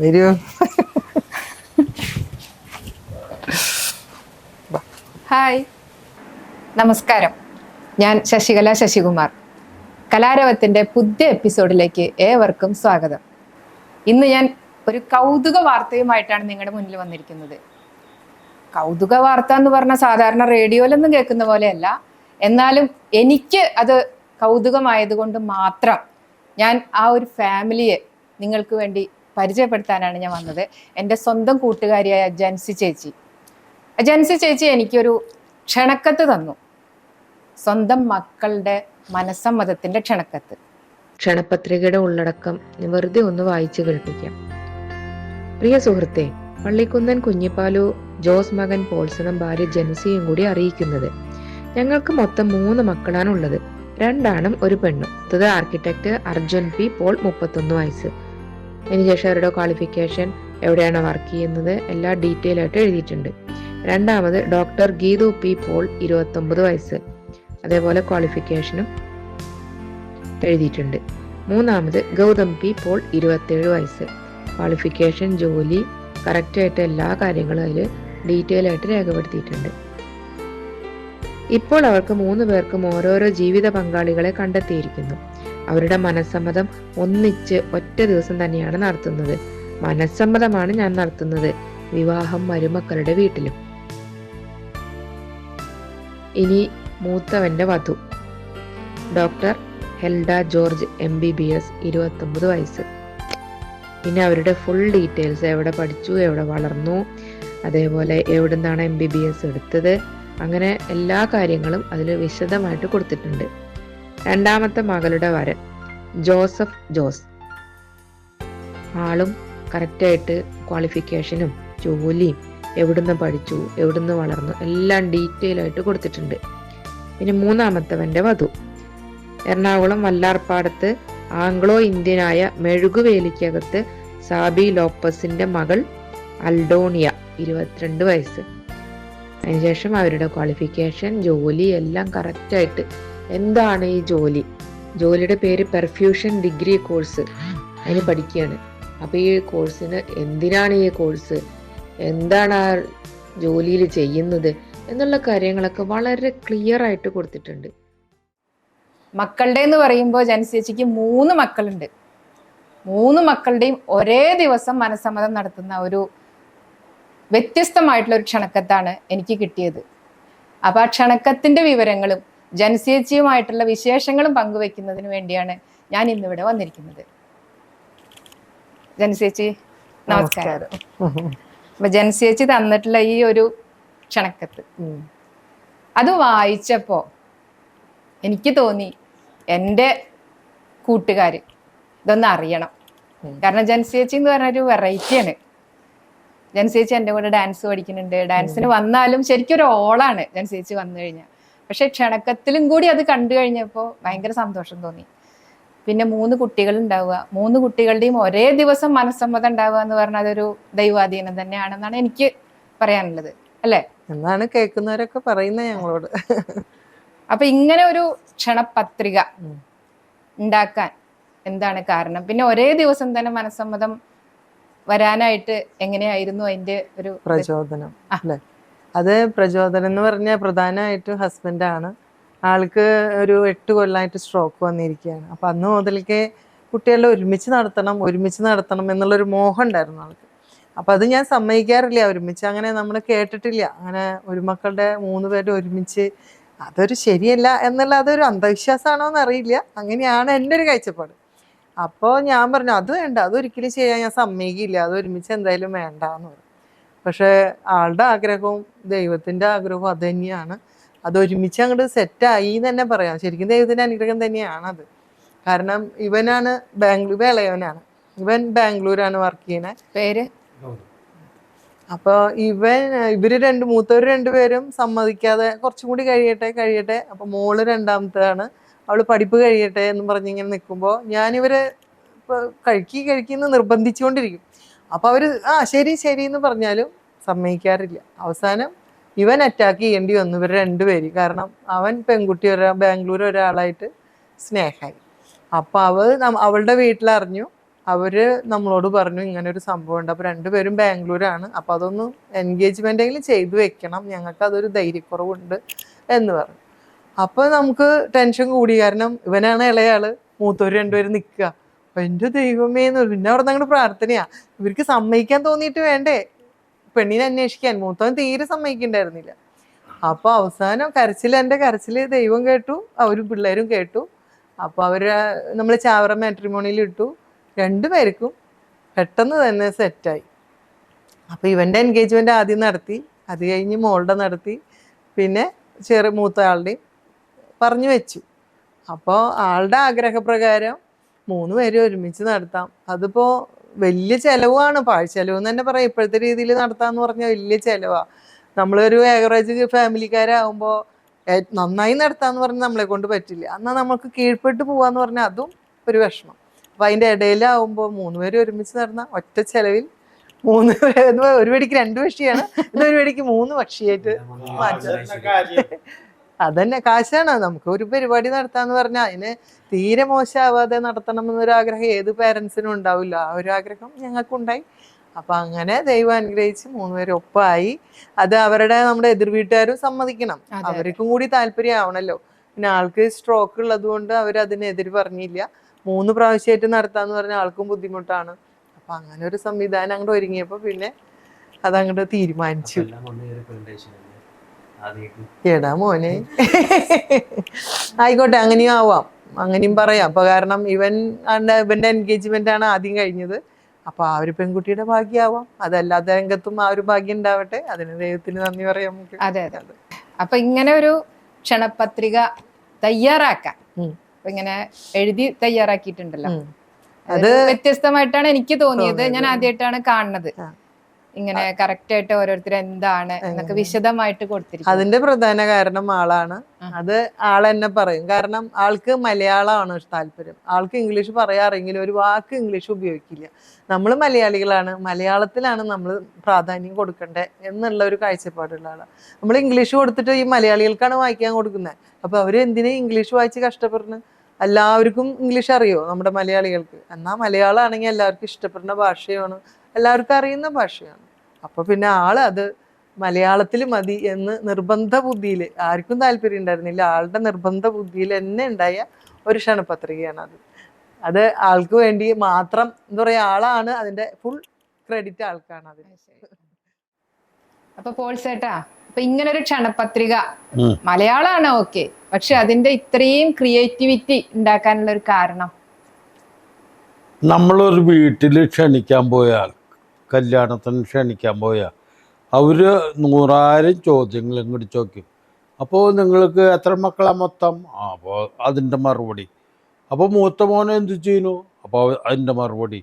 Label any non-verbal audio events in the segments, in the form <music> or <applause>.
വരൂ. ഹായ്. നമസ്കാരം. ഞാൻ ശശികല ശശികുമാർ. കലാരവത്തിന്റെ പുതിയ എപ്പിസോഡിലേക്ക് ഏവർക്കും സ്വാഗതം. ഇന്ന് ഞാൻ ഒരു കൗതുക വാർത്തയുമായിട്ടാണ് നിങ്ങളുടെ മുന്നിൽ വന്നിരിക്കുന്നത്. കൗതുക വാർത്ത എന്ന് പറഞ്ഞാൽ സാധാരണ റേഡിയോയിലൊന്നും കേൾക്കുന്ന പോലെയല്ല. എന്നാലും എനിക്ക് അത് കൗതുകമായതുകൊണ്ട് മാത്രം ഞാൻ ആ ഒരു ഫാമിലിയെ നിങ്ങൾക്ക് വേണ്ടി പരിചയപ്പെടുത്താനാണ് ഞാൻ വന്നത്. എന്റെ സ്വന്തം കൂട്ടുകാരിയായ ജൻസി ചേച്ചി. ജൻസി ചേച്ചി എനിക്കൊരു ക്ഷണക്കത്ത് തന്നു. സ്വന്തം മക്കളുടെ മനസ്സമ്മതത്തിന്റെ ക്ഷണക്കത്ത്. ക്ഷണപത്രികയുടെ ഉള്ളടക്കം വെറുതെ ഒന്ന് വായിച്ചു കേൾപ്പിക്കാം. പ്രിയ സുഹൃത്തെ പള്ളിക്കുന്നൻ കുഞ്ഞിപ്പാലു ജോസ് മകൻ പോൾസണും ഭാര്യ ജെൻസിയും കൂടി അറിയിക്കുന്നത്. ഞങ്ങൾക്ക് മൊത്തം മൂന്ന് മക്കളാണ് ഉള്ളത് രണ്ടാണും ഒരു പെണ്ണും. അടുത്തത് ആർക്കിടെക്ട് അർജുൻ പി പോൾ മുപ്പത്തൊന്ന് വയസ്സ്. അതിനുശേഷം അവരുടെ ക്വാളിഫിക്കേഷൻ എവിടെയാണ് വർക്ക് ചെയ്യുന്നത് എല്ലാ ഡീറ്റെയിൽ ആയിട്ട് എഴുതിയിട്ടുണ്ട്. രണ്ടാമത് ഡോക്ടർ ഗീതു പി പോൾ ഇരുപത്തൊമ്പത് വയസ്സ്. അതേപോലെ ക്വാളിഫിക്കേഷനും എഴുതിയിട്ടുണ്ട്. മൂന്നാമത് ഗൗതം പി പോൾ ഇരുപത്തേഴ് വയസ്സ്. ക്വാളിഫിക്കേഷൻ ജോലി കറക്റ്റായിട്ട് എല്ലാ കാര്യങ്ങളും അതിൽ ഡീറ്റെയിൽ ആയിട്ട് രേഖപ്പെടുത്തിയിട്ടുണ്ട്. ഇപ്പോൾ അവർക്ക് മൂന്ന് പേർക്കും ഓരോരോ ജീവിത പങ്കാളികളെ കണ്ടെത്തിയിരിക്കുന്നു. അവരുടെ മനസ്സമ്മതം ഒന്നിച്ച് ഒറ്റ ദിവസം തന്നെയാണ് നടത്തുന്നത്. മനസ്സമ്മതമാണ് ഞാൻ നടത്തുന്നത്. വിവാഹം മരുമക്കളുടെ വീട്ടിലും. ഇനി മൂത്തവന്റെ വധു. Doctor Helda George M B B S ഇരുപത്തൊമ്പത് വയസ്സ്. പിന്നെ അവരുടെ ഫുൾ ഡീറ്റെയിൽസ് എവിടെ പഠിച്ചു എവിടെ വളർന്നു അതേപോലെ എവിടെ നിന്നാണ് എം ബി ബി എസ് എടുത്തത് അങ്ങനെ എല്ലാ കാര്യങ്ങളും അതിൽ വിശദമായിട്ട് കൊടുത്തിട്ടുണ്ട്. രണ്ടാമത്തെ മകളുടെ വരൻ ജോസഫ് ജോസ്. ആളും കറക്റ്റായിട്ട് ക്വാളിഫിക്കേഷനും ജോലിയും എവിടുന്ന് പഠിച്ചു എവിടുന്ന് വളർന്നു എല്ലാം ഡീറ്റെയിൽ ആയിട്ട് കൊടുത്തിട്ടുണ്ട്. പിന്നെ മൂന്നാമത്തവന്റെ വധു. എറണാകുളം വല്ലാർപ്പാടത്ത് ആംഗ്ലോ ഇന്ത്യനായ മെഴുകുവേലിക്കകത്ത് സാബി ലോപ്പസിന്റെ മകൾ അൽഡോണിയ ഇരുപത്തിരണ്ട് വയസ്സ്. അതിനുശേഷം അവരുടെ ക്വാളിഫിക്കേഷൻ ജോലി എല്ലാം കറക്റ്റായിട്ട് എന്താണ് ഈ ജോലി? ജോലിയുടെ പേര് പെർഫ്യൂഷൻ ഡിഗ്രി കോഴ്സ് അതിന് പഠിക്കുകയാണ്. അപ്പോൾ ഈ കോഴ്സിന് എന്തിനാണ് ഈ കോഴ്സ് എന്താണ് ആ ജോലിയിൽ ചെയ്യുന്നത്? എന്നുള്ള കാര്യങ്ങളൊക്കെ വളരെ ക്ലിയർ ആയിട്ട് കൊടുത്തിട്ടുണ്ട്. മക്കളുടെ എന്ന് പറയുമ്പോൾ ജനസേച്ചിക്ക് മൂന്ന് മക്കളുണ്ട്. മൂന്ന് മക്കളുടെയും ഒരേ ദിവസം മനസ്സമ്മതം നടത്തുന്ന ഒരു വ്യത്യസ്തമായിട്ടുള്ള ഒരു ക്ഷണക്കത്താണ് എനിക്ക് കിട്ടിയത്. അപ്പോൾ ആ ക്ഷണക്കത്തിന്റെ വിവരങ്ങളും ജൻസിയേച്ചിയുമായിട്ടുള്ള വിശേഷങ്ങളും പങ്കുവെക്കുന്നതിന് വേണ്ടിയാണ് ഞാൻ ഇന്നിവിടെ വന്നിരിക്കുന്നത്. ജനസേച്ചി നമസ്കാരം. അപ്പൊ ജനസേച്ചി തന്നിട്ടുള്ള ഈ ഒരു ക്ഷണക്കത്ത്. അത് വായിച്ചപ്പോ എനിക്ക് തോന്നി എന്റെ കൂട്ടുകാര് ഇതൊന്ന് അറിയണം. കാരണം ജനസേച്ചി എന്ന് പറഞ്ഞ ഒരു വെറൈറ്റിയാണ് ജനസേച്ചി എന്റെ കൂടെ ഡാൻസ് പഠിക്കുന്നുണ്ട്. ഡാൻസിന് വന്നാലും ശരിക്കും ഒരു ഓളാണ് ജനസേച്ചി വന്നു കഴിഞ്ഞാൽ പക്ഷെ ക്ഷണക്കത്തിലും കൂടി അത് കണ്ടു കഴിഞ്ഞപ്പോൾ ഭയങ്കര സന്തോഷം തോന്നി. പിന്നെ മൂന്ന് കുട്ടികൾ ഉണ്ടാവുക മൂന്ന് കുട്ടികളുടെയും ഒരേ ദിവസം മനസ്സമ്മതം ഉണ്ടാവുക എന്ന് പറഞ്ഞാൽ അതൊരു ദൈവാധീനം തന്നെയാണെന്നാണ് എനിക്ക് പറയാനുള്ളത്. അല്ലേ? എന്നാണ് കേൾക്കുന്നവരൊക്കെ പറയുന്നത് ഞങ്ങളോട്. അപ്പൊ ഇങ്ങനെ ഒരു ക്ഷണപത്രിക. ഉണ്ടാക്കാൻ എന്താണ് കാരണം? പിന്നെ ഒരേ ദിവസം തന്നെ മനസ്സമ്മതം വരാനായിട്ട് എങ്ങനെയായിരുന്നു അതിന്റെ ഒരു പ്രചോദനം. അല്ലെ? അത് പ്രചോദനം എന്ന് പറഞ്ഞാൽ പ്രധാനമായിട്ടും ഹസ്ബൻഡാണ് ആൾക്ക് ഒരു എട്ട് കൊല്ലമായിട്ട് സ്ട്രോക്ക് വന്നിരിക്കുകയാണ്. അപ്പം അന്ന് മുതൽക്കേ കുട്ടികളെ ഒരുമിച്ച് നടത്തണം ഒരുമിച്ച് നടത്തണം എന്നുള്ളൊരു മോഹം ഉണ്ടായിരുന്നു ആൾക്ക്. അപ്പം അത് ഞാൻ സമ്മതിക്കാറില്ല. ഒരുമിച്ച് അങ്ങനെ നമ്മൾ കേട്ടിട്ടില്ല. അങ്ങനെ ഒരു മക്കളുടെ മൂന്ന് പേരും ഒരുമിച്ച് അതൊരു ശരിയല്ല എന്നുള്ള അതൊരു അന്ധവിശ്വാസമാണോ എന്നറിയില്ല അങ്ങനെയാണ് എന്റെ ഒരു കാഴ്ചപ്പാട്. അപ്പോൾ ഞാൻ പറഞ്ഞു അത് വേണ്ട അതൊരിക്കലും ചെയ്യാൻ ഞാൻ സമ്മതിക്കില്ല. അത് ഒരുമിച്ച് എന്തായാലും വേണ്ട എന്ന് പറഞ്ഞു. പക്ഷേ ആളുടെ ആഗ്രഹവും ദൈവത്തിന്റെ ആഗ്രഹവും അത് തന്നെയാണ്. അത് ഒരുമിച്ച് അങ്ങോട്ട് സെറ്റായി എന്ന് തന്നെ പറയാം. ശരിക്കും ദൈവത്തിന്റെ അനുഗ്രഹം തന്നെയാണ് അത് കാരണം ഇവനാണ് ബാംഗ്ലൂർ ഇളയവനാണ്. ഇവൻ ബാംഗ്ലൂരാണ് വർക്ക് ചെയ്യുന്നത് പേര്? അപ്പോൾ ഇവൻ ഇവർ രണ്ട് മൂത്തവർ രണ്ടുപേരും സമ്മതിക്കാതെ കുറച്ചും കൂടി കഴിയട്ടെ കഴിയട്ടെ. അപ്പോൾ മോൾ രണ്ടാമത്തേതാണ്. അവൾ പഠിപ്പ് കഴിയട്ടെ എന്ന് പറഞ്ഞിങ്ങനെ നിൽക്കുമ്പോൾ ഞാനിവരെ ഇപ്പൊ കഴിക്കി കഴിക്കുന്ന നിർബന്ധിച്ചുകൊണ്ടിരിക്കും. അപ്പൊ അവർ ആ ശരി ശരി എന്ന് പറഞ്ഞാലും സമ്മതിക്കാറില്ല. അവസാനം ഇവൻ അറ്റാക്ക് ചെയ്യേണ്ടി വന്നു ഇവർ രണ്ടുപേര്. കാരണം അവൻ പെൺകുട്ടി ഒരാ ബാംഗ്ലൂർ ഒരാളായിട്ട് സ്നേഹമായി അപ്പൊ അവൾ അവളുടെ വീട്ടിലറിഞ്ഞു. അവർ നമ്മളോട് പറഞ്ഞു ഇങ്ങനെ ഒരു സംഭവം ഉണ്ട് അപ്പൊ രണ്ടുപേരും ബാംഗ്ലൂരാണ്. അപ്പൊ അതൊന്ന് എൻഗേജ്മെന്റ് എങ്കിലും ചെയ്തു വെക്കണം. ഞങ്ങൾക്ക് അതൊരു ധൈര്യക്കുറവുണ്ട് എന്ന് പറഞ്ഞു. അപ്പൊ നമുക്ക് ടെൻഷൻ കൂടി. കാരണം ഇവനാണ് ഇളയാൾ. മൂത്തവര് രണ്ടുപേരും നിൽക്കുക. അപ്പൊ എന്റെ ദൈവമേ എന്ന് പറഞ്ഞു. പിന്നെ അവിടെ അങ്ങോട്ട് പ്രാർത്ഥനയാ. ഇവർക്ക് സമ്മതിക്കാൻ തോന്നിയിട്ട് വേണ്ടേ? പെണ്ണിനെ അന്വേഷിക്കാൻ. മൂത്തവൻ തീരെ സമ്മതിക്കണ്ടായിരുന്നില്ല. അപ്പൊ അവസാനം കരച്ചിൽ എന്റെ കരച്ചിൽ ദൈവം കേട്ടു. അവരും പിള്ളേരും കേട്ടു. അപ്പൊ അവർ നമ്മൾ ചാവറ മാട്രിമോണിയിൽ ഇട്ടു. രണ്ടുപേർക്കും പെട്ടെന്ന് തന്നെ സെറ്റായി അപ്പൊ ഇവന്റെ എൻഗേജ്മെന്റ് ആദ്യം നടത്തി. അത് കഴിഞ്ഞ് മോളുടെ നടത്തി. പിന്നെ ചെറു മൂത്ത ആളുടെയും പറഞ്ഞു വെച്ചു. അപ്പോൾ ആളുടെ ആഗ്രഹപ്രകാരം മൂന്ന് പേരും ഒരുമിച്ച് നടത്താം. അതിപ്പോ വലിയ ചെലവാണ് പാഴ്ചെലവ് എന്ന് തന്നെ പറയാം. ഇപ്പോഴത്തെ രീതിയിൽ നടത്താന്ന് പറഞ്ഞാൽ വലിയ ചെലവാ. നമ്മളൊരു ഏവറേജ് ഫാമിലിക്കാരാകുമ്പോൾ നന്നായി നടത്താന്ന് പറഞ്ഞാൽ നമ്മളെ കൊണ്ട് പറ്റില്ല. എന്നാൽ നമുക്ക് കീഴ്പ്പെട്ട് പോവാന്ന് പറഞ്ഞാൽ അതും ഒരു വിഷമം. അപ്പൊ അതിന്റെ ഇടയിലാവുമ്പോൾ മൂന്ന് പേര് ഒരുമിച്ച് നടന്ന ഒറ്റ ചെലവിൽ മൂന്ന് <laughs> ഒരു വെടിക്ക് രണ്ട് പക്ഷിയാണ് ഒരു വെടിക്ക് മൂന്ന് പക്ഷിയായിട്ട് മാറ്റാം. അതന്നെ കാശാണ്. നമുക്ക് ഒരു പരിപാടി നടത്താന്ന് പറഞ്ഞാൽ അതിന് തീരെ മോശമാവാതെ നടത്തണം എന്നൊരു ആഗ്രഹം ഏത് പേരൻസിനും ഉണ്ടാവില്ല. ആ ഒരു ആഗ്രഹം ഞങ്ങൾക്കുണ്ടായി. അപ്പൊ അങ്ങനെ ദൈവം അനുഗ്രഹിച്ച് മൂന്നുപേരും ഒപ്പമായി അത് അവരുടെ നമ്മുടെ എതിർ വീട്ടുകാരും സമ്മതിക്കണം. അവർക്കും കൂടി താല്പര്യം ആവണല്ലോ പിന്നെ ആൾക്ക് സ്ട്രോക്ക് ഉള്ളത് കൊണ്ട് അവർ അതിനെതിര് പറഞ്ഞില്ല. മൂന്ന് പ്രാവശ്യമായിട്ട് നടത്താന്ന് പറഞ്ഞ ആൾക്കും ബുദ്ധിമുട്ടാണ്. അപ്പൊ അങ്ങനെ ഒരു സംവിധാനം അങ്ങോട്ട് ഒരുങ്ങിയപ്പോൾ പിന്നെ അതങ്ങോട്ട് തീരുമാനിച്ചു. എടാ മോനെ. ആയിക്കോട്ടെ അങ്ങനെയും ആവാം. അങ്ങനെയും പറയാം. അപ്പൊ കാരണം ഇവൻ ഇവന്റെ എൻഗേജ്മെന്റ് ആണ് ആദ്യം കഴിഞ്ഞത്. അപ്പൊ ആ ഒരു പെൺകുട്ടിയുടെ ഭാഗ്യമാവാം അതല്ലാത്ത രംഗത്തും ആ ഒരു ഭാഗ്യം ഉണ്ടാവട്ടെ. അതിന് ദൈവത്തിന് നന്ദി പറയാം നമുക്ക്. അതെ അതെ. അപ്പൊ ഇങ്ങനെ ഒരു ക്ഷണപത്രിക തയ്യാറാക്കാൻ. ഇങ്ങനെ എഴുതി തയ്യാറാക്കിയിട്ടുണ്ടല്ലോ. അത് വ്യത്യസ്തമായിട്ടാണ് എനിക്ക് തോന്നിയത്. ഞാൻ. ആദ്യമായിട്ടാണ് കാണുന്നത്. ഇങ്ങനെ കറക്റ്റ് ആയിട്ട് ഓരോരുത്തർ എന്താണ് എന്നൊക്കെ വിശദമായിട്ട് കൊടുത്തിരിക്കും അതിന്റെ പ്രധാന കാരണം ആളാണ്. അത് ആൾ തന്നെ പറയും. കാരണം ആൾക്ക് മലയാളമാണ് താല്പര്യം. ആൾക്ക് ഇംഗ്ലീഷ് പറയാറെങ്കിലും ഒരു വാക്ക് ഇംഗ്ലീഷ് ഉപയോഗിക്കില്ല. നമ്മൾ മലയാളികളാണ്. മലയാളത്തിലാണ് നമ്മൾ പ്രാധാന്യം കൊടുക്കേണ്ടത് എന്നുള്ള ഒരു കാഴ്ചപ്പാടുള്ള ആളാണ് നമ്മൾ ഇംഗ്ലീഷ് കൊടുത്തിട്ട് ഈ മലയാളികൾക്കാണ് വായിക്കാൻ കൊടുക്കുന്നത്. അപ്പൊ അവർ എന്തിനാ ഇംഗ്ലീഷ് വായിച്ച് കഷ്ടപ്പെടുന്നു എല്ലാവർക്കും ഇംഗ്ലീഷ് അറിയോ നമ്മുടെ മലയാളികൾക്ക്? എന്നാൽ മലയാളം ആണെങ്കിൽ എല്ലാവർക്കും ഇഷ്ടപ്പെടുന്ന ഭാഷയാണ് എല്ലാവർക്കും അറിയുന്ന ഭാഷയാണ്. അപ്പോൾ പിന്നെ ആൾ അത് മലയാളത്തിൽ മതി എന്ന് നിർബന്ധ ബുദ്ധിയിൽ ആർക്കും താല്പര്യം ഉണ്ടായിരുന്നില്ല. ആളുടെ നിർബന്ധ ബുദ്ധിയിൽ തന്നെ ഉണ്ടായ ഒരു ക്ഷണപത്രികയാണ് അത്. അത് ആൾക്ക് വേണ്ടി മാത്രം എന്താ പറയുക ആളാണ് അതിന്റെ ഫുൾ ക്രെഡിറ്റ് ആൾക്കാണ് അതിന് അപ്പൊ പോൾ ചേട്ടാ അപ്പൊ ഇങ്ങനെ ഒരു ക്ഷണപത്രിക. മലയാളമാണ് ഓക്കെ. പക്ഷെ അതിന്റെ ഇത്രയും ക്രിയേറ്റിവിറ്റി ഉണ്ടാക്കാനുള്ള ഒരു കാരണം? നമ്മളൊരു വീട്ടിൽ ക്ഷണിക്കാൻ പോയാൽ കല്യാണത്തിന് ക്ഷണിക്കാൻ പോയാൽ അവർ നൂറായിരം ചോദ്യങ്ങൾ ഇങ്ങോട്ട് ചോദിക്കും. അപ്പോൾ നിങ്ങൾക്ക് എത്ര മക്കളാണ് മൊത്തം? അപ്പോൾ അതിന്റെ മറുപടി. അപ്പോൾ മൂത്ത മോനെ എന്ത് ചെയ്യുന്നു? അപ്പോൾ അതിന്റെ മറുപടി.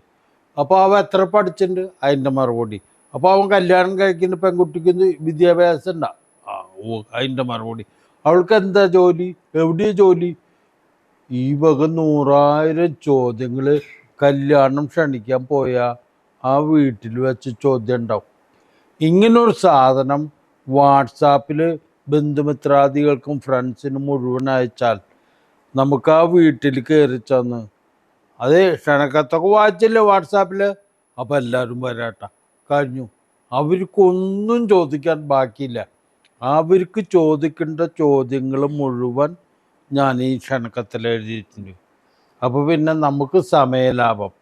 അപ്പോൾ അവൻ എത്ര പഠിച്ചിട്ടുണ്ട് അതിന്റെ മറുപടി. അപ്പോൾ അവൻ കല്യാണം കഴിക്കുന്ന പെൺകുട്ടിക്ക് വിദ്യാഭ്യാസം ഉണ്ടാ അതിന്റെ മറുപടി. അവൾക്ക് എന്താ ജോലി? എവിടെയാ ജോലി? ഈ വക നൂറായിരം ചോദ്യങ്ങൾ കല്യാണം ക്ഷണിക്കാൻ പോയാൽ ആ വീട്ടിൽ വെച്ച് ചോദ്യം ഉണ്ടാവും. ഇങ്ങനൊരു സാധനം വാട്സാപ്പിൽ ബന്ധുമിത്രാദികൾക്കും ഫ്രണ്ട്സിനും മുഴുവൻ അയച്ചാൽ നമുക്ക് ആ വീട്ടിൽ കയറി ചെന്ന് അത് ക്ഷണക്കത്തൊക്കെ വായിച്ചില്ലേ വാട്സാപ്പിൽ അപ്പോൾ എല്ലാവരും വരാട്ട. കഴിഞ്ഞു. അവർക്കൊന്നും ചോദിക്കാൻ ബാക്കിയില്ല. അവർക്ക് ചോദിക്കേണ്ട ചോദ്യങ്ങൾ മുഴുവൻ ഞാൻ ഈ ക്ഷണക്കത്തിൽ എഴുതിയിട്ടുണ്ട്. അപ്പോൾ പിന്നെ നമുക്ക് സമയലാഭം.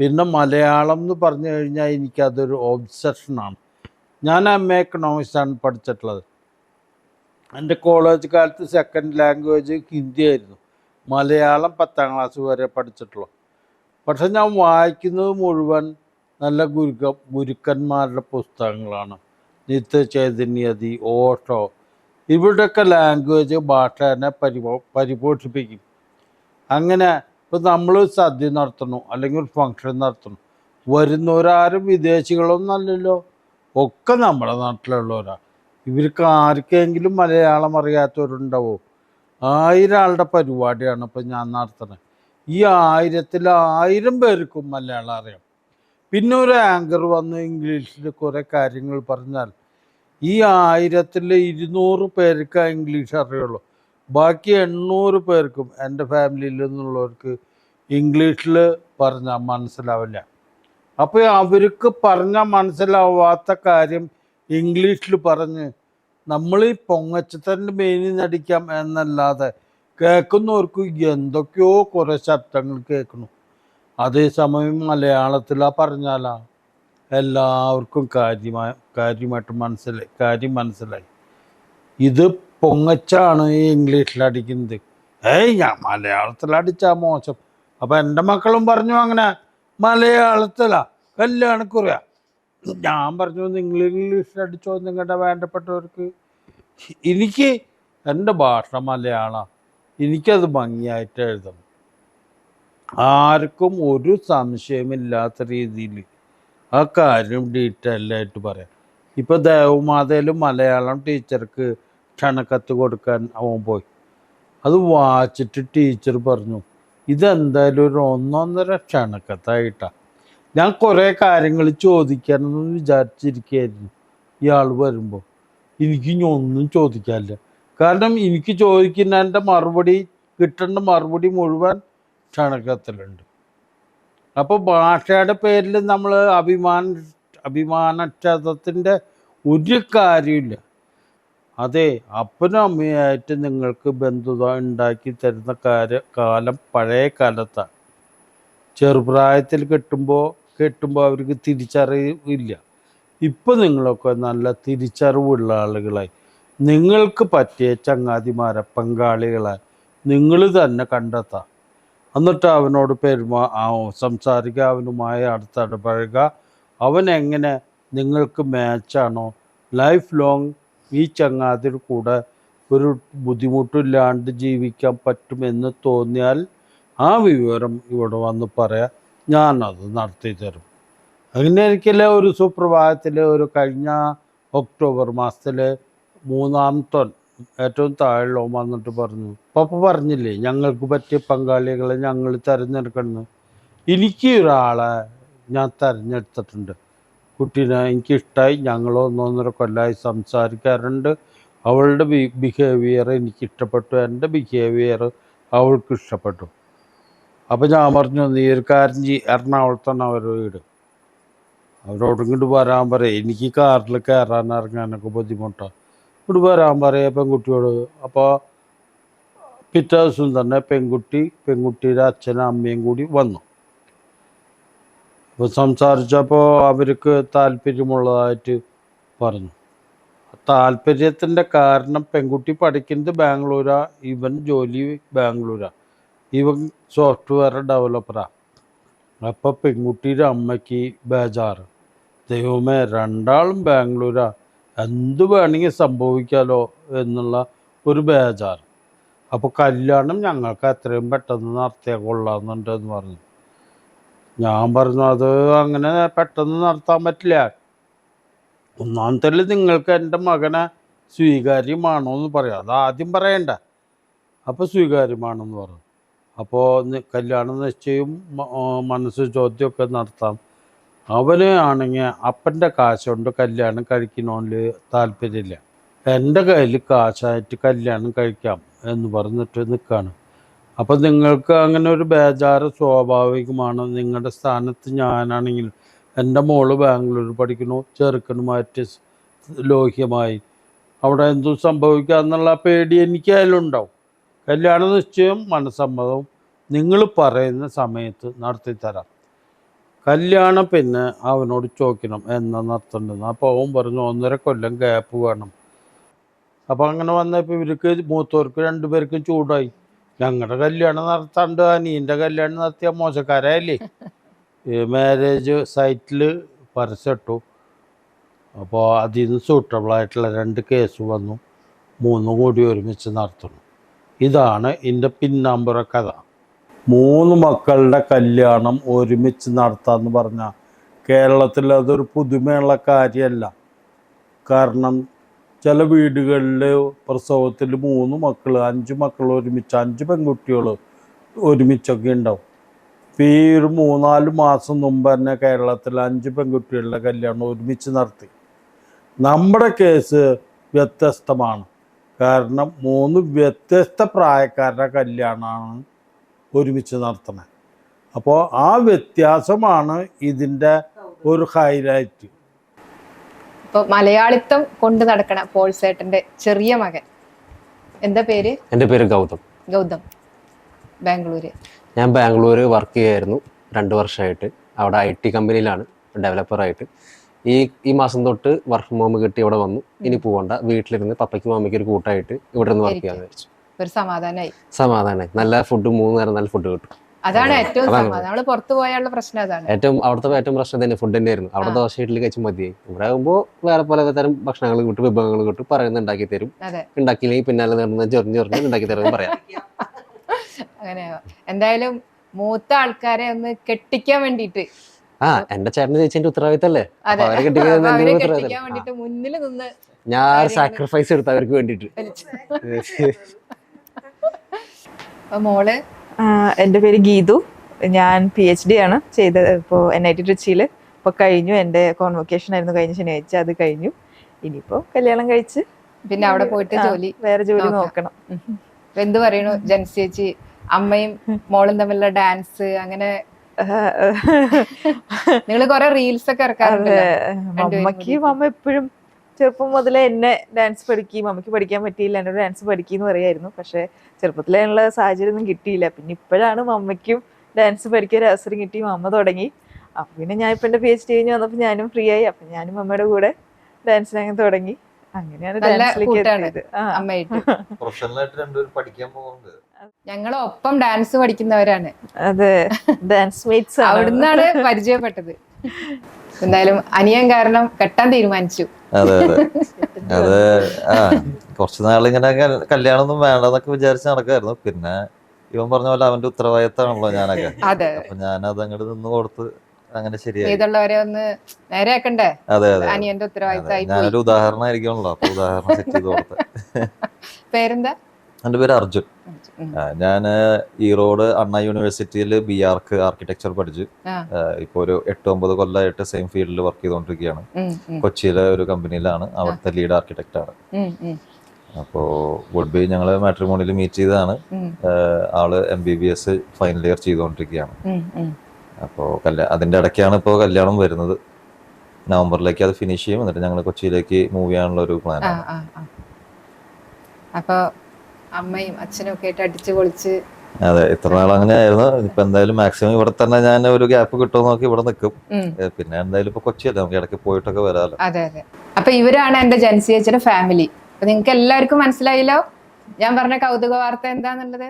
പിന്നെ മലയാളം എന്ന് പറഞ്ഞു കഴിഞ്ഞാൽ എനിക്കതൊരു ഒബ്സഷനാണ് ഞാൻ എം എ എക്കണോമിക്സാണ് പഠിച്ചിട്ടുള്ളത്. എന്റെ കോളേജ് കാലത്ത് സെക്കൻഡ് ലാംഗ്വേജ് ഹിന്ദി ആയിരുന്നു. മലയാളം പത്താം ക്ലാസ് വരെ പഠിച്ചിട്ടുള്ളൂ. പക്ഷെ ഞാൻ വായിക്കുന്നത് മുഴുവൻ നല്ല ഗുരുക്ക ഗുരുക്കന്മാരുടെ പുസ്തകങ്ങളാണ്. നിത്യ ചൈതന്യതി ഓഷോ ഇവിടെയൊക്കെ ലാംഗ്വേജ് ഭാഷേനെ പരിപോ പരിപോഷിപ്പിക്കും. അങ്ങനെ ഇപ്പം നമ്മൾ സദ്യ നടത്തണു അല്ലെങ്കിൽ ഒരു ഫങ്ഷൻ നടത്തണു. വരുന്നവരാരും വിദേശികളൊന്നും അല്ലല്ലോ. ഒക്കെ നമ്മുടെ നാട്ടിലുള്ളവരാ. ഇവർക്ക് ആർക്കെങ്കിലും മലയാളം അറിയാത്തവരുണ്ടാവോ? ആയിരം ആളുടെ പരിപാടിയാണ് ഇപ്പം ഞാൻ നടത്തുന്നത് ഈ ആയിരത്തിൽ ആയിരം പേർക്കും മലയാളം അറിയാം. പിന്നെ ഒരു ആങ്കർ വന്ന് ഇംഗ്ലീഷിൽ കുറേ കാര്യങ്ങൾ പറഞ്ഞാൽ ഈ ആയിരത്തിൽ ഇരുന്നൂറ് പേർക്ക് ഇംഗ്ലീഷ് അറിയുള്ളൂ. ബാക്കി എണ്ണൂറ് പേർക്കും എന്റെ ഫാമിലിയിൽ നിന്നുള്ളവർക്ക് ഇംഗ്ലീഷിൽ പറഞ്ഞാൽ മനസ്സിലാവില്ല. അപ്പോൾ അവർക്ക് പറഞ്ഞാൽ മനസ്സിലാവാത്ത കാര്യം ഇംഗ്ലീഷിൽ പറഞ്ഞ് നമ്മൾ ഈ പൊങ്ങച്ചത്തന്റെ മേനി നടിക്കാം എന്നല്ലാതെ കേൾക്കുന്നവർക്ക് എന്തൊക്കെയോ കുറേ ശബ്ദങ്ങൾ കേൾക്കുന്നു അതേസമയം മലയാളത്തിലാ പറഞ്ഞാലാ എല്ലാവർക്കും കാര്യമായി കാര്യമായിട്ട് മനസ്സിലായി കാര്യം മനസ്സിലായി. ഇത് പൊങ്ങച്ചാണ് ഈ ഇംഗ്ലീഷിൽ അടിക്കുന്നത് ഏയ് ഞാൻ മലയാളത്തിൽ അടിച്ചാ മോശം. അപ്പം എന്റെ മക്കളും പറഞ്ഞു അങ്ങനെ മലയാളത്തിലാ കല്യാണക്കുറിയ ഞാൻ പറഞ്ഞു നിങ്ങൾ ഇംഗ്ലീഷിൽ അടിച്ചോ നിങ്ങളുടെ വേണ്ടപ്പെട്ടവർക്ക്? എനിക്ക് എന്റെ ഭാഷ മലയാളം. എനിക്കത് ഭംഗിയായിട്ട് എഴുതണം ആർക്കും ഒരു സംശയമില്ലാത്ത രീതിയിൽ ആ കാര്യം ഡീറ്റെയിൽ ആയിട്ട് പറയാം. ഇപ്പോൾ ദേവമാതയിലും മലയാളം ടീച്ചർക്ക് ക്ഷണക്കത്ത് കൊടുക്കാൻ അവൻ പോയി. അത് വായിച്ചിട്ട് ടീച്ചർ പറഞ്ഞു ഇതെന്തായാലും ഒരു ഒന്നൊന്നര ക്ഷണക്കത്തായിട്ടാണ് ഞാൻ കുറേ കാര്യങ്ങൾ ചോദിക്കാനൊന്നും വിചാരിച്ചിരിക്കുകയായിരുന്നു. ഇയാൾ വരുമ്പോൾ എനിക്ക് ഇനി ഒന്നും ചോദിക്കാനില്ല. കാരണം എനിക്ക് ചോദിക്കുന്നതിന്റെ മറുപടി കിട്ടേണ്ട മറുപടി മുഴുവൻ ക്ഷണക്കത്തിലുണ്ട്. അപ്പോൾ ഭാഷയുടെ പേരിൽ നമ്മൾ അഭിമാന അഭിമാനക്ഷതത്തിന്റെ ഒരു കാര്യമില്ല അതെ അപ്പനും അമ്മയായിട്ട് നിങ്ങൾക്ക് ബന്ധുത ഉണ്ടാക്കി തരുന്ന കാര്യ കാലം പഴയ കാലത്താണ് ചെറുപ്രായത്തിൽ കെട്ടുമ്പോൾ കെട്ടുമ്പോൾ അവർക്ക് തിരിച്ചറിവില്ല ഇപ്പം നിങ്ങളൊക്കെ നല്ല തിരിച്ചറിവുള്ള ആളുകളായി. നിങ്ങൾക്ക് പറ്റിയ ചങ്ങാതിമാരെ പങ്കാളികളെ നിങ്ങൾ തന്നെ കണ്ടെത്താം. എന്നിട്ട് അവനോട് പെരുമാ സംസാരിക്കുക അവനുമായി അടുത്തിടപഴകുക. അവൻ എങ്ങനെ നിങ്ങൾക്ക് മാച്ചാണോ ലൈഫ് ലോങ് ഈ ചങ്ങാതിൽ കൂടെ ഒരു ബുദ്ധിമുട്ടില്ലാണ്ട് ജീവിക്കാൻ പറ്റുമെന്ന് തോന്നിയാൽ ആ വിവരം ഇവിടെ വന്ന് പറയാം ഞാനത് നടത്തി തരും. അങ്ങനെ എനിക്കില്ല ഒരു സുപ്രഭാതത്തിൽ ഒരു കഴിഞ്ഞ ഒക്ടോബർ മാസത്തിൽ മൂന്നാമത്തെ ഏറ്റവും താഴെ വന്നിട്ട് പറഞ്ഞു പപ്പ പറഞ്ഞില്ലേ ഞങ്ങൾക്ക് പറ്റിയ പങ്കാളികളെ ഞങ്ങൾ തിരഞ്ഞെടുക്കണം എനിക്ക് ഒരാളെ ഞാൻ തിരഞ്ഞെടുത്തിട്ടുണ്ട്. കുട്ടീനെ എനിക്കിഷ്ടമായി ഞങ്ങൾ ഒന്നൊന്നര കൊല്ലമായി സംസാരിക്കാറുണ്ട്. അവളുടെ ബി ബിഹേവിയർ എനിക്കിഷ്ടപ്പെട്ടു. എന്റെ ബിഹേവിയർ അവൾക്ക് ഇഷ്ടപ്പെട്ടു. അപ്പോൾ ഞാൻ പറഞ്ഞു നീ ഒരു എറണാകുളത്താണ് അവരുടെ വീട്. അവരോട് ഇങ്ങോട്ട് വരാൻ പറയാം. എനിക്ക് കാറിൽ കയറാൻ ഇറങ്ങാനൊക്കെ ബുദ്ധിമുട്ടാണ് ഇങ്ങോട്ട് വരാൻ പറയാം പെൺകുട്ടിയോട്. അപ്പോൾ പിറ്റേ ദിവസം തന്നെ പെൺകുട്ടി പെൺകുട്ടിയുടെ അച്ഛനും അമ്മയും കൂടി വന്നു. അപ്പോൾ സംസാരിച്ചപ്പോൾ അവർക്ക് താല്പര്യമുള്ളതായിട്ട് പറഞ്ഞു. താല്പര്യത്തിന്റെ കാരണം പെൺകുട്ടി പഠിക്കുന്നത് ബാംഗ്ലൂരാ ഇവൻ ജോലി ബാംഗ്ലൂരാ. ഇവൻ സോഫ്റ്റ്വെയർ ഡെവലപ്പറാണ് അപ്പോൾ പെൺകുട്ടിയുടെ അമ്മയ്ക്ക് ബേജാറ്. ദൈവമേ രണ്ടാളും ബാംഗ്ലൂരാ. എന്ത് വേണമെങ്കിൽ സംഭവിക്കാലോ എന്നുള്ള ഒരു ബേജാറ്. അപ്പോൾ കല്യാണം ഞങ്ങൾക്ക് എത്രയും പെട്ടെന്ന് നടത്തിയാൽ കൊള്ളാമെന്നുണ്ടെന്ന് പറഞ്ഞു. ഞാൻ പറഞ്ഞു അത് അങ്ങനെ പെട്ടെന്ന് നടത്താൻ പറ്റില്ല. ഒന്നാമത്തെ നിങ്ങൾക്ക് എന്റെ മകനെ സ്വീകാര്യമാണോ എന്ന് പറയാം. അത് ആദ്യം പറയണ്ട. അപ്പോൾ സ്വീകാര്യമാണെന്ന് പറഞ്ഞു അപ്പോൾ കല്യാണ നിശ്ചയം മനസ്സ് ചോദ്യമൊക്കെ നടത്താം. അവന് ആണെങ്കിൽ അപ്പന്റെ കാശുകൊണ്ട് കല്യാണം കഴിക്കണമെങ്കിൽ താല്പര്യമില്ല. എന്റെ കയ്യിൽ കാശായിട്ട് കല്യാണം കഴിക്കാം എന്ന് പറഞ്ഞിട്ട് നിൽക്കുകയാണ് അപ്പം നിങ്ങൾക്ക് അങ്ങനെ ഒരു ബേജാറ് സ്വാഭാവികമാണ്. നിങ്ങളുടെ സ്ഥാനത്ത് ഞാനാണെങ്കിൽ എന്റെ മോൾ ബാംഗ്ലൂർ പഠിക്കുന്നു. ചെറുക്കന് മാറ്റി ലോഹ്യമായി. അവിടെ എന്തും സംഭവിക്കുക എന്നുള്ള പേടി എനിക്കായാലുണ്ടാവും കല്യാണ നിശ്ചയം മനസ്സമ്മതവും നിങ്ങൾ പറയുന്ന സമയത്ത് നടത്തിത്തരാം കല്യാണം പിന്നെ അവനോട് ചോദിക്കണം എന്നാ നടത്തേണ്ടത് അപ്പോൾ അവൻ പറഞ്ഞു ഒന്നര കൊല്ലം ഗ്യാപ്പ് വേണം. അപ്പോൾ അങ്ങനെ വന്നപ്പോൾ ഇവർക്ക് മൂത്തവർക്ക് രണ്ടുപേർക്കും ചൂടായി. ഞങ്ങളുടെ കല്യാണം നടത്താണ്ട് അനീന്റെ കല്യാണം നടത്തിയ മോശക്കാരായല്ലേ? മാരേജ് സൈറ്റിൽ പരസ്യട്ടു അപ്പോൾ അതിൽ നിന്ന് സൂട്ടബിളായിട്ടുള്ള രണ്ട് കേസ് വന്നു. മൂന്നും കൂടി ഒരുമിച്ച് നടത്തുന്നു. ഇതാണ് എന്റെ പിന്നാമ്പുറ കഥ മൂന്ന് മക്കളുടെ കല്യാണം ഒരുമിച്ച് നടത്താമെന്ന് പറഞ്ഞാൽ കേരളത്തിൽ അതൊരു പുതുമയുള്ള കാര്യമല്ല കാരണം ചില വീടുകളിൽ പ്രസവത്തിൽ മൂന്ന് മക്കൾ അഞ്ച് മക്കൾ ഒരുമിച്ച് അഞ്ച് പെൺകുട്ടികൾ ഒരുമിച്ചൊക്കെ ഉണ്ടാവും. ഇപ്പം ഈ ഒരു മൂന്നാൽ മാസം മുമ്പ് തന്നെ കേരളത്തിൽ അഞ്ച് പെൺകുട്ടികളുടെ കല്യാണം ഒരുമിച്ച് നടത്തി. നമ്മുടെ കേസ് വ്യത്യസ്തമാണ്. കാരണം മൂന്ന് വ്യത്യസ്ത പ്രായക്കാരുടെ കല്യാണമാണ് ഒരുമിച്ച് നടത്തണത് അപ്പോൾ ആ വ്യത്യാസമാണ് ഇതിന്റെ ഒരു ഹൈലൈറ്റ്. ഇപ്പൊ മലയാളിത്വം കൊണ്ട് നടക്കണ പോൾസേട്ടന്റെ ചെറിയ മകൻ. എന്താ പേര്? എന്റെ പേര് ഗൗതം. ഗൗതം. ബാംഗ്ലൂര്. ഞാൻ ബാംഗ്ലൂർ വർക്ക് ചെയ്യായിരുന്നു രണ്ട് വർഷമായിട്ട്. അവിടെ ഐ ടി കമ്പനിയിലാണ് ഡെവലപ്പറായിട്ട്. ഈ ഈ മാസം തൊട്ട് വർക്ക് ഫ്രം ഹോം കിട്ടി ഇവിടെ വന്നു. ഇനി പോകണ്ട വീട്ടിലിരുന്ന് പപ്പയ്ക്കും മമ്മിക്കും ഒരു കൂട്ടായിട്ട് ഇവിടെ നിന്ന് വർക്ക് ചെയ്യാൻ വിചാരിച്ചു. ഒരു സമാധാനമായി സമാധാനമായി നല്ല ഫുഡ് മൂന്ന് നേരം നല്ല ഫുഡ് കിട്ടും. അതാണ് ഏറ്റവും നമ്മൾ പുറത്തു പോയാലുള്ള പ്രശ്നം അതാണ്. ഏറ്റവും അവിടുത്തെ ഏറ്റവും പ്രശ്നം തന്നെ ഫുഡ് തന്നെയായിരുന്നു. അവിടെ. ദോശ ഇഡ്ഡലി കഴിച്ച് മതിയായി ഇവിടെ ആകുമ്പോൾ വേറെ പല തരം ഭക്ഷണങ്ങൾ കിട്ടും വിഭവങ്ങൾ കിട്ടും. പറയുന്നത് ഉണ്ടാക്കി തരും. ഉണ്ടാക്കിയില്ലെങ്കിൽ പിന്നാലെ നടന്ന് ചൊറിഞ്ഞ് ചൊറിഞ്ഞ് ഉണ്ടാക്കി തരുമെന്ന് പറയാം. <laughs> അങ്ങനെയാ. എന്തായാലും മൂത്ത ആൾക്കാരെ ഒന്ന് കെട്ടിക്കാൻ വേണ്ടിട്ട് ആ എന്റെ ചേട്ടന് ചേച്ചിന്റെ ഉത്തരവാദിത്തല്ലേ? മുന്നിൽ നിന്ന് ഞാൻ സാക്രിഫൈസ് എടുത്ത അവർക്ക് വേണ്ടിട്ട് മോൾ എന്റെ പേര് ഗീതു. ഞാൻ പി എച്ച് ഡി ആണ്. ചെയ്തത് ഇപ്പോൾ എൻ ഐ ടി ട്രിച്ചിയിൽ ഇപ്പോൾ കഴിഞ്ഞു. എന്റെ കോൺവൊക്കേഷൻ ആയിരുന്നു കഴിഞ്ഞ ശനിയാഴ്ച. അത് കഴിഞ്ഞു. ഇനിയിപ്പോൾ കല്യാണം കഴിച്ച് പിന്നെ അവിടെ പോയിട്ട് ജോലി വേറെ ജോലി നോക്കണം. എന്ത് പറയണു? ജൻസി ചേച്ചി അമ്മയും മോളും തമ്മിലുള്ള ഡാൻസ് അങ്ങനെ നിങ്ങൾ കൊറേ റീൽസ് ഒക്കെ ഇറക്കാറുണ്ട് ഇറക്കാറുണ്ടല്ലോ അമ്മ എപ്പോഴും ചെറുപ്പം മുതലേ എന്നെ ഡാൻസ് പഠിക്കുകയും അമ്മയ്ക്ക് പഠിക്കാൻ പറ്റിയില്ല എന്നോട് ഡാൻസ് പഠിക്കുന്നു പറയായിരുന്നു. പക്ഷെ ചെറുപ്പത്തിലുള്ള സാഹചര്യം ഒന്നും കിട്ടിയില്ല. പിന്നെ ഇപ്പോഴാണ് മമ്മയ്ക്കും ഡാൻസ് പഠിക്കാൻ ഒരു അവസരം കിട്ടി അമ്മ തുടങ്ങി. അപ്പം പിന്നെ ഞാൻ ഇപ്പം എന്റെ പി എച്ച് ഡി കഴിഞ്ഞ് വന്നപ്പോൾ ഞാനും ഫ്രീ ആയി. അപ്പം ഞാനും അമ്മയുടെ കൂടെ ഡാൻസിന് അങ്ങനെ തുടങ്ങി. അങ്ങനെയാണ് ഡാൻസിലേക്ക്. എത്തിയത്. ആ. അമ്മയായിട്ട്. പ്രൊഫഷണലായിട്ട് രണ്ടുപേരും പഠിക്കാൻ പോകുന്നുണ്ട്. ഞങ്ങൾ ഒപ്പം ഡാൻസ് പഠിക്കുന്നവരാണ്. അതെ ഡാൻസ് മേറ്റ്സ് അവിടുന്നാണ് പരിചയപ്പെട്ടത്. എന്തായാലും അനിയൻ കാരണം കെട്ടാൻ തീരുമാനിച്ചു. അതെ അതെ. അത് ആ കുറച്ച് നാളിങ്ങനെ കൽ- കല്യാണമൊന്നും വേണ്ടെന്നൊക്കെ വിചാരിച്ച് നടക്കായിരുന്നു. പിന്നെ ഇവൻ പറഞ്ഞ പോലെ അവന്റെ ഉത്തരവാദിത്തമാണല്ലോ ഞാനൊക്കെ. അതെ. അപ്പൊ ഞാനത് അങ്ങോട്ട് നിന്ന് കൊടുത്ത് അങ്ങനെ ശരിയായി. ഒന്ന് നേരെയാക്കണ്ടേ? അതെ അതെ. അനിയന്റെ. ഉത്തരവാദിത്തമായി ഞാനൊരു ഉദാഹരണമായിരിക്കണല്ലോ അപ്പൊ ഉദാഹരണം സെറ്റ് ചെയ്ത് കൊടുത്ത്. പേരെന്താ? എന്റെ പേര് അർജുൻ. ഞാൻ ഈറോഡ് അണ്ണ യൂണിവേഴ്സിറ്റിയിൽ ബി ആർക്ക് ആർക്കിടെക്ചർ പഠിച്ചു. ഇപ്പൊ ഒരു എട്ട് ഒമ്പത് കൊല്ലമായിട്ട് സെയിം ഫീൽഡിൽ വർക്ക് ചെയ്തുകൊണ്ടിരിക്കുകയാണ് കൊച്ചിയിലെ ഒരു കമ്പനിയിലാണ് അവിടുത്തെ ലീഡ് ആർക്കിടെക്റ്റ് ആണ്. അപ്പോൾ വുഡ് ബി ഞങ്ങൾ മാട്രിമോണിയിൽ മീറ്റ് ചെയ്തതാണ്. ആൾ M B B S final year ചെയ്തുകൊണ്ടിരിക്കുകയാണ്. അപ്പോൾ കല്യാ അതിന്റെ ഇടയ്ക്കാണ് ഇപ്പോൾ കല്യാണം വരുന്നത്. നവംബറിലേക്ക് അത് ഫിനിഷ് ചെയ്യും. എന്നിട്ട് ഞങ്ങൾ കൊച്ചിയിലേക്ക് മൂവ് ചെയ്യാനുള്ള ഒരു പ്ലാൻ പ്ലാനാണ് ആ, ആ. അപ്പൊ അമ്മയും അച്ഛനും ഒക്കെ ആയിട്ട് അടിച്ചു പൊളിച്ച് അതെ ഇത്ര നാൾ അങ്ങനെ ആയിരുന്നു ഇപ്പൊ എന്തായാലും മാക്സിമം ഇവിടെ തന്നെ ഞാൻ ഒരു ഗ്യാപ്പ് കിട്ടുമോ നോക്കി ഇവിടെ നിൽക്കും പിന്നെ എന്തായാലും ഇപ്പൊ കൊച്ചിയല്ലേ നമുക്ക് ഇടയ്ക്ക് പോയിട്ടൊക്കെ വരാമല്ലോ അതെ അതെ. അപ്പൊ ഇവരാണ് എന്റെ ജൻസി ചേച്ചിയുടെ ഫാമിലി അപ്പൊ നിങ്ങൾക്ക് എല്ലാവർക്കും മനസ്സിലായില്ലോ? ഞാൻ പറഞ്ഞ കൗതുക വാർത്ത എന്താന്നുള്ളത്?